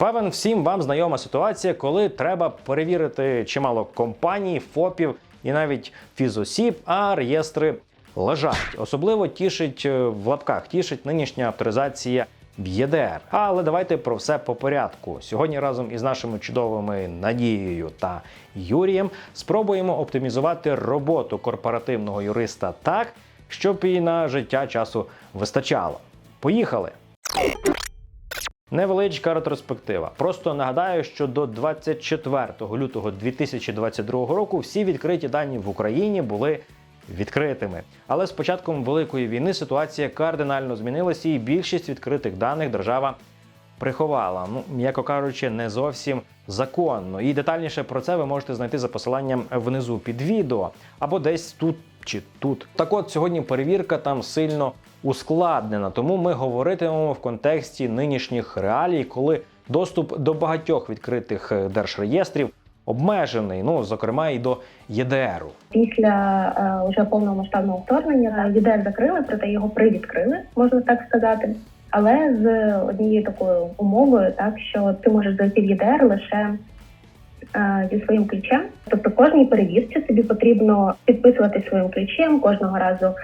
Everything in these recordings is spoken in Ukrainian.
Певен всім вам знайома ситуація, коли треба перевірити чимало компаній, ФОПів і навіть фізосіб, а реєстри лежать. Особливо тішить е, в лапках, тішить нинішня авторизація в ЄДР. Але давайте про все по порядку. Сьогодні разом із нашими чудовими Надією та Юрієм спробуємо оптимізувати роботу корпоративного юриста так, щоб і на життя часу вистачало. Поїхали! Невеличка ретроспектива. Просто нагадаю, що до 24 лютого 2022 року всі відкриті дані в Україні були відкритими. Але з початком великої війни ситуація кардинально змінилася, і більшість відкритих даних держава приховала. Ну, м'яко кажучи, не зовсім законно. І детальніше про це ви можете знайти за посиланням внизу під відео або десь тут чи тут. Так от сьогодні перевірка там сильно ускладнена, тому ми говоритимемо в контексті нинішніх реалій, коли доступ до багатьох відкритих е, держреєстрів обмежений, ну зокрема і до ЄДРу. Після е, вже повномасштабного вторгнення е, ЄДР закрили, проте його привідкрили, можна так сказати. Але з однією такою умовою, так що ти можеш зайти в ЄДР лише зі своїм ключем. Тобто кожній перевірці тобі потрібно підписувати своїм ключем, кожного разу е,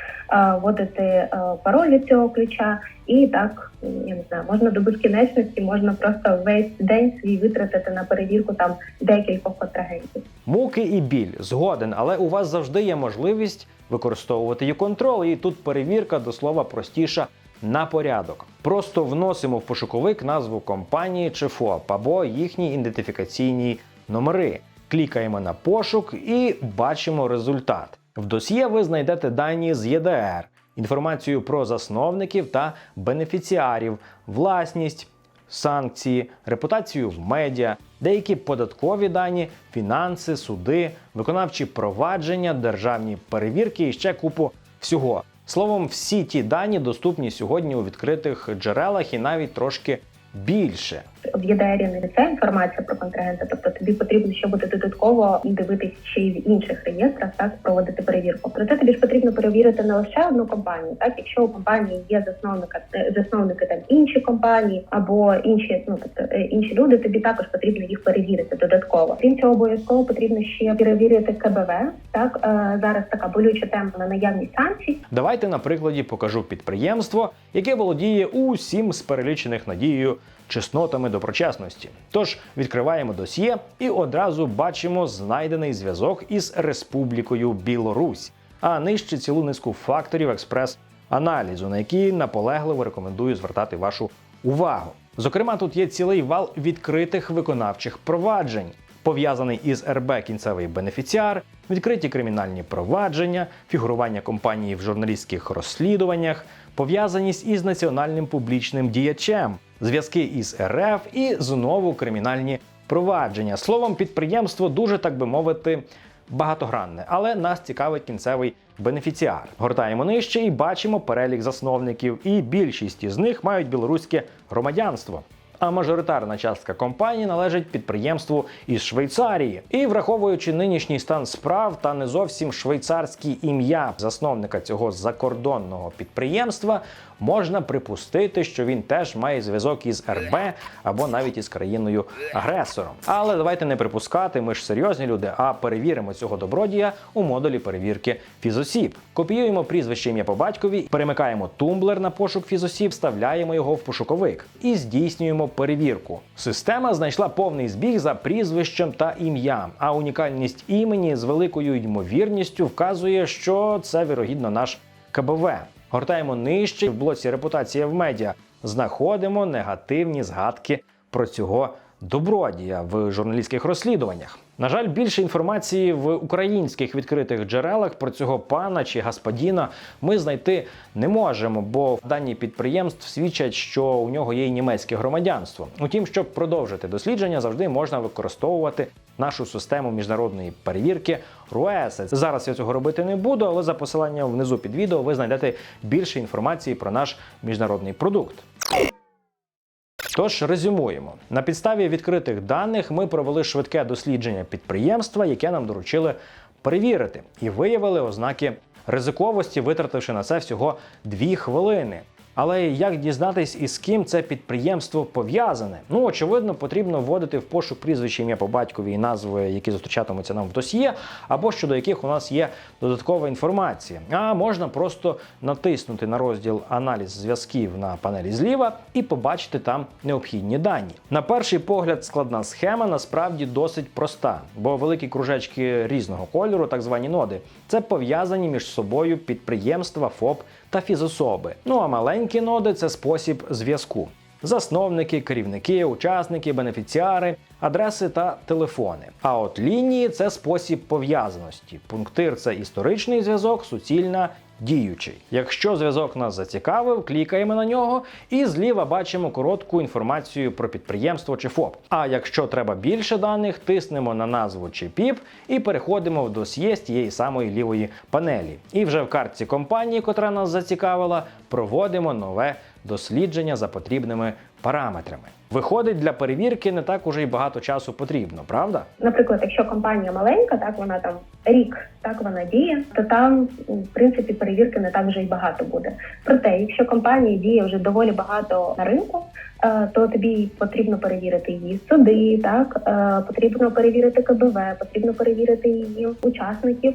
вводити е, пароль цього ключа, і так я не знаю, можна до безкінечності, можна просто весь день свій витратити на перевірку там декількох контрагентів. Муки і біль згоден, але у вас завжди є можливість використовувати e-control, і тут перевірка до слова простіша на порядок. Просто вносимо в пошуковик назву компанії чи ФОП або їхні ідентифікаційні номери. Клікаємо на пошук і бачимо результат. В досьє ви знайдете дані з ЄДР, інформацію про засновників та бенефіціарів, власність, санкції, репутацію в медіа, деякі податкові дані, фінанси, суди, виконавчі провадження, державні перевірки і ще купу всього. Словом, всі ті дані доступні сьогодні у відкритих джерелах і навіть трошки більше. в ЄДРі не ця інформація про контрагента, тобто тобі потрібно ще буде додатково дивитись ще й в інших реєстрах, так проводити перевірку. Проте тобі ж потрібно перевірити не лише одну компанію, так якщо у компанії є засновника е, засновники там інші компанії або інші, ну тобто е, інші люди, тобі також потрібно їх перевірити додатково. Крім цього, обов'язково потрібно ще перевірити КБВ. Так е, зараз така болюча тема на наявність санкцій. Давайте на прикладі покажу підприємство, яке володіє усім з перелічених надією чеснотами доброчесності. Тож відкриваємо досьє і одразу бачимо знайдений зв'язок із Республікою Білорусь, а нижче цілу низку факторів експрес-аналізу, на які наполегливо рекомендую звертати вашу увагу. Зокрема, тут є цілий вал відкритих виконавчих проваджень, пов'язаний із РБ кінцевий бенефіціар, відкриті кримінальні провадження, фігурування компанії в журналістських розслідуваннях, пов'язаність із національним публічним діячем, зв'язки із РФ і знову кримінальні провадження. Словом, підприємство дуже так би мовити. Багатогранне, але нас цікавить кінцевий бенефіціар. Гортаємо нижче і бачимо перелік засновників, і більшість із них мають білоруське громадянство. А мажоритарна частка компанії належить підприємству із Швейцарії. І враховуючи нинішній стан справ та не зовсім швейцарське ім'я засновника цього закордонного підприємства, можна припустити, що він теж має зв'язок із РБ або навіть із країною агресором. Але давайте не припускати, ми ж серйозні люди, а перевіримо цього добродія у модулі перевірки фізосіб. Копіюємо прізвище ім'я по батькові, перемикаємо тумблер на пошук фізосіб, вставляємо його в пошуковик і здійснюємо перевірку. Система знайшла повний збіг за прізвищем та ім'ям, а унікальність імені з великою ймовірністю вказує, що це вірогідно наш КБВ. Гортаємо нижче в блоці репутація в медіа. Знаходимо негативні згадки про цього добродія в журналістських розслідуваннях. На жаль, більше інформації в українських відкритих джерелах про цього пана чи господіна ми знайти не можемо, бо дані підприємств свідчать, що у нього є й німецьке громадянство. Утім, щоб продовжити дослідження, завжди можна використовувати нашу систему міжнародної перевірки РУЕС. Зараз я цього робити не буду, але за посиланням внизу під відео ви знайдете більше інформації про наш міжнародний продукт. Тож резюмуємо на підставі відкритих даних. Ми провели швидке дослідження підприємства, яке нам доручили перевірити, і виявили ознаки ризиковості, витративши на це всього дві хвилини. Але як дізнатись, із ким це підприємство пов'язане? Ну, очевидно, потрібно вводити в пошук прізвище ім'я по батькові і назви, які зустрічатимуться нам в досьє, або щодо яких у нас є додаткова інформація. А можна просто натиснути на розділ Аналіз зв'язків на панелі зліва і побачити там необхідні дані. На перший погляд, складна схема насправді досить проста, бо великі кружечки різного кольору, так звані ноди, це пов'язані між собою підприємства, ФОП та фізособи. Ну а маленькі ноди це спосіб зв'язку. Засновники, керівники, учасники, бенефіціари, адреси та телефони. А от лінії це спосіб пов'язаності. Пунктир це історичний зв'язок, суцільна діючий. Якщо зв'язок нас зацікавив, клікаємо на нього і зліва бачимо коротку інформацію про підприємство чи ФОП. А якщо треба більше даних, тиснемо на назву чи ПІП і переходимо в досьє з тієї самої лівої панелі. І вже в картці компанії, котра нас зацікавила, проводимо нове дослідження за потрібними параметрами. Виходить, для перевірки не так уже й багато часу потрібно, правда? Наприклад, якщо компанія маленька, так вона там рік так вона діє, то там в принципі перевірки не так вже й багато буде. Проте, якщо компанія діє вже доволі багато на ринку, е, то тобі потрібно перевірити її суди, так е, потрібно перевірити КБВ, потрібно перевірити її учасників.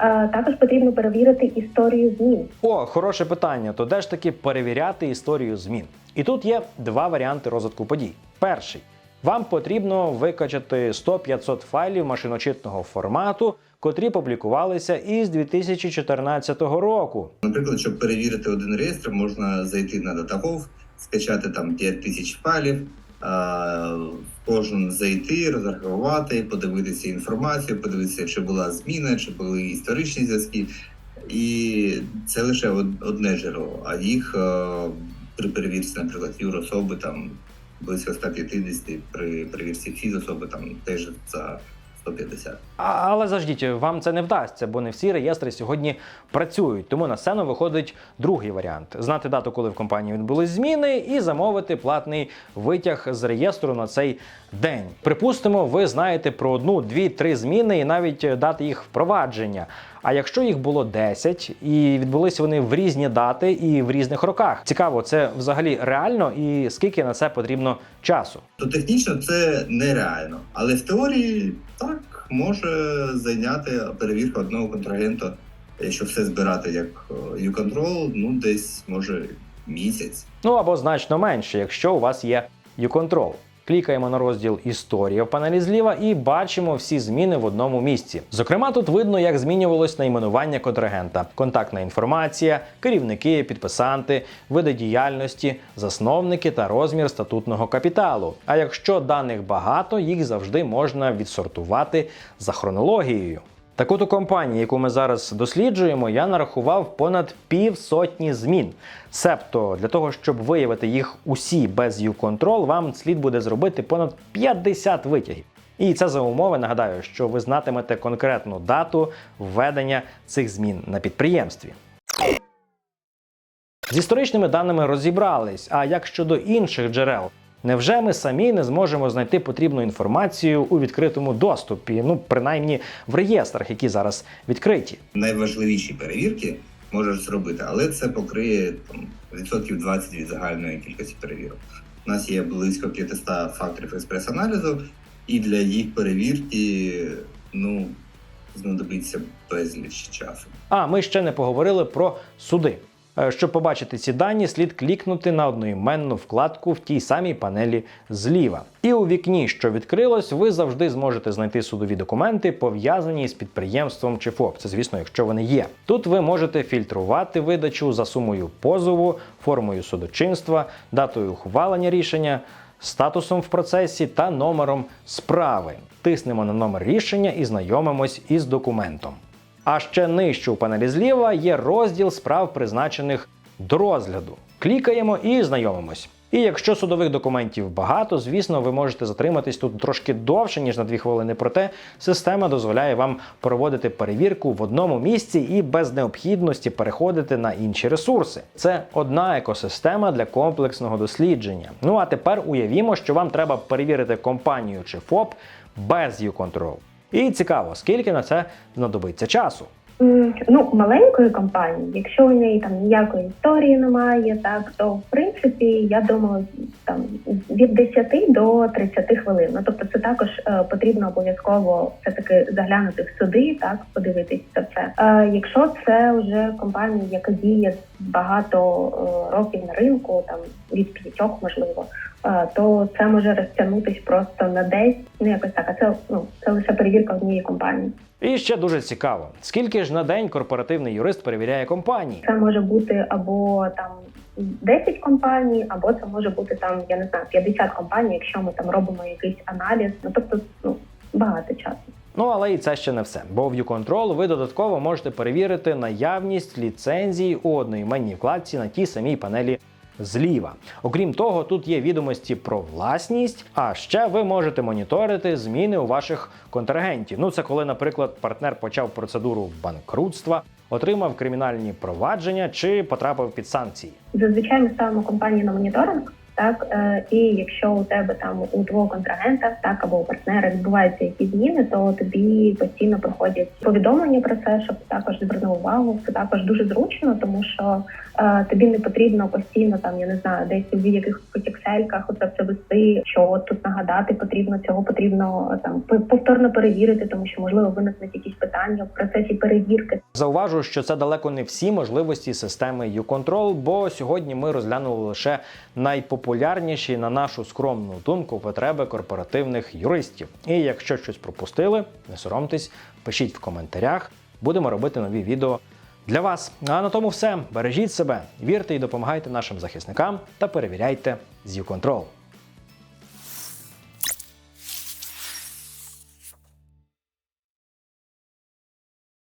Е, Також потрібно перевірити історію змін. О, хороше питання. То де ж таки перевіряти історію змін? І тут є два варіанти розвитку подій. Перший. Вам потрібно викачати 100-500 файлів машиночитного формату, котрі публікувалися із 2014 року. Наприклад, щоб перевірити один реєстр, можна зайти на Datahov, скачати там 5 тисяч файлів, кожен зайти, розрахувати, подивитися інформацію, подивитися, чи була зміна, чи були історичні зв'язки. І це лише одне джерело. А їх е, при перевірці, наприклад, юрособи там близько 150, при перевірці фізособи там теж за 150. А- Але заждіть, вам це не вдасться, бо не всі реєстри сьогодні працюють. Тому на сцену виходить другий варіант: знати дату, коли в компанії відбулись зміни, і замовити платний витяг з реєстру на цей день. Припустимо, ви знаєте про одну, дві, три зміни і навіть дати їх впровадження. А якщо їх було 10 і відбулись вони в різні дати і в різних роках, цікаво, це взагалі реально і скільки на це потрібно часу? То технічно це нереально, але в теорії так може зайняти перевірка одного контрагента, якщо все збирати як е, U-Control, ну десь може місяць. Ну або значно менше, якщо у вас є U-Control. Клікаємо на розділ Історія в панелі зліва і бачимо всі зміни в одному місці. Зокрема, тут видно, як змінювалось найменування контрагента, контактна інформація, керівники, підписанти, види діяльності, засновники та розмір статутного капіталу. А якщо даних багато, їх завжди можна відсортувати за хронологією. Так от у компанії, яку ми зараз досліджуємо, я нарахував понад півсотні змін. Себто, для того, щоб виявити їх усі без U-Control, вам слід буде зробити понад 50 витягів. І це за умови, нагадаю, що ви знатимете конкретну дату введення цих змін на підприємстві. З історичними даними розібрались. А як щодо інших джерел? Невже ми самі не зможемо знайти потрібну інформацію у відкритому доступі? Ну, принаймні в реєстрах, які зараз відкриті. Найважливіші перевірки можеш зробити, але це покриє там відсотків 20 від загальної кількості перевірок. У нас є близько 500 факторів експрес-аналізу, і для їх перевірки ну знадобиться безліч часу. А ми ще не поговорили про суди. Е, Щоб побачити ці дані, слід клікнути на одноіменну вкладку в тій самій панелі зліва. І у вікні, що відкрилось, ви завжди зможете знайти судові документи, пов'язані з підприємством чи ФОП. Це, звісно, якщо вони є. Тут ви можете фільтрувати видачу за сумою позову, формою судочинства, датою ухвалення рішення, статусом в процесі та номером справи. Тиснемо на номер рішення і знайомимось із документом. А ще нижче у панелі зліва є розділ справ, призначених до розгляду. Клікаємо і знайомимось. І якщо судових документів багато, звісно, ви можете затриматись тут трошки довше, ніж на 2 хвилини. Проте система дозволяє вам проводити перевірку в одному місці і без необхідності переходити на інші ресурси. Це одна екосистема для комплексного дослідження. Ну а тепер уявімо, що вам треба перевірити компанію чи ФОП без U-Control. І цікаво, скільки на це знадобиться часу. Ну, маленької компанії, якщо у неї там ніякої історії немає, так то в принципі я думаю, там від 10 до 30 хвилин. Ну тобто, це також е, потрібно обов'язково все таки заглянути в суди, так подивитись це все. Е, якщо це вже компанія, яка діє багато е, років на ринку, там від п'ятьох, можливо, то це може розтягнутись просто на десь, ну якось так. А це ну це лише перевірка однієї компанії. І ще дуже цікаво, скільки ж на день корпоративний юрист перевіряє компанії? Це може бути або там 10 компаній, або це може бути там, я не знаю, 50 компаній, якщо ми там робимо якийсь аналіз. Ну тобто, ну багато часу. Ну але і це ще не все. Бо в YouControl ви додатково можете перевірити наявність ліцензії у одноіменній вкладці на тій самій панелі. Зліва, окрім того, тут є відомості про власність. А ще ви можете моніторити зміни у ваших контрагентів. Ну це коли, наприклад, партнер почав процедуру банкрутства, отримав кримінальні провадження чи потрапив під санкції. Зазвичай ми ставимо компанії на моніторинг. Так, е, і якщо у тебе там у твого контрагента, так або у партнера відбуваються якісь зміни, то тобі постійно проходять повідомлення про це, щоб також звернув увагу. Це також дуже зручно, тому що е, тобі не потрібно постійно там, я не знаю, десь у якихось ексельках оце все вести. Що от тут нагадати потрібно, цього потрібно е, там повторно перевірити, тому що можливо виникнуть якісь питання в процесі перевірки. Зауважу, що це далеко не всі можливості системи YouControl, бо сьогодні ми розглянули лише найпопулярніші, на нашу скромну думку, потреби корпоративних юристів. І якщо щось пропустили, не соромтесь, пишіть в коментарях. Будемо робити нові відео для вас. А на тому все. Бережіть себе, вірте і допомагайте нашим захисникам та перевіряйте з YouControl.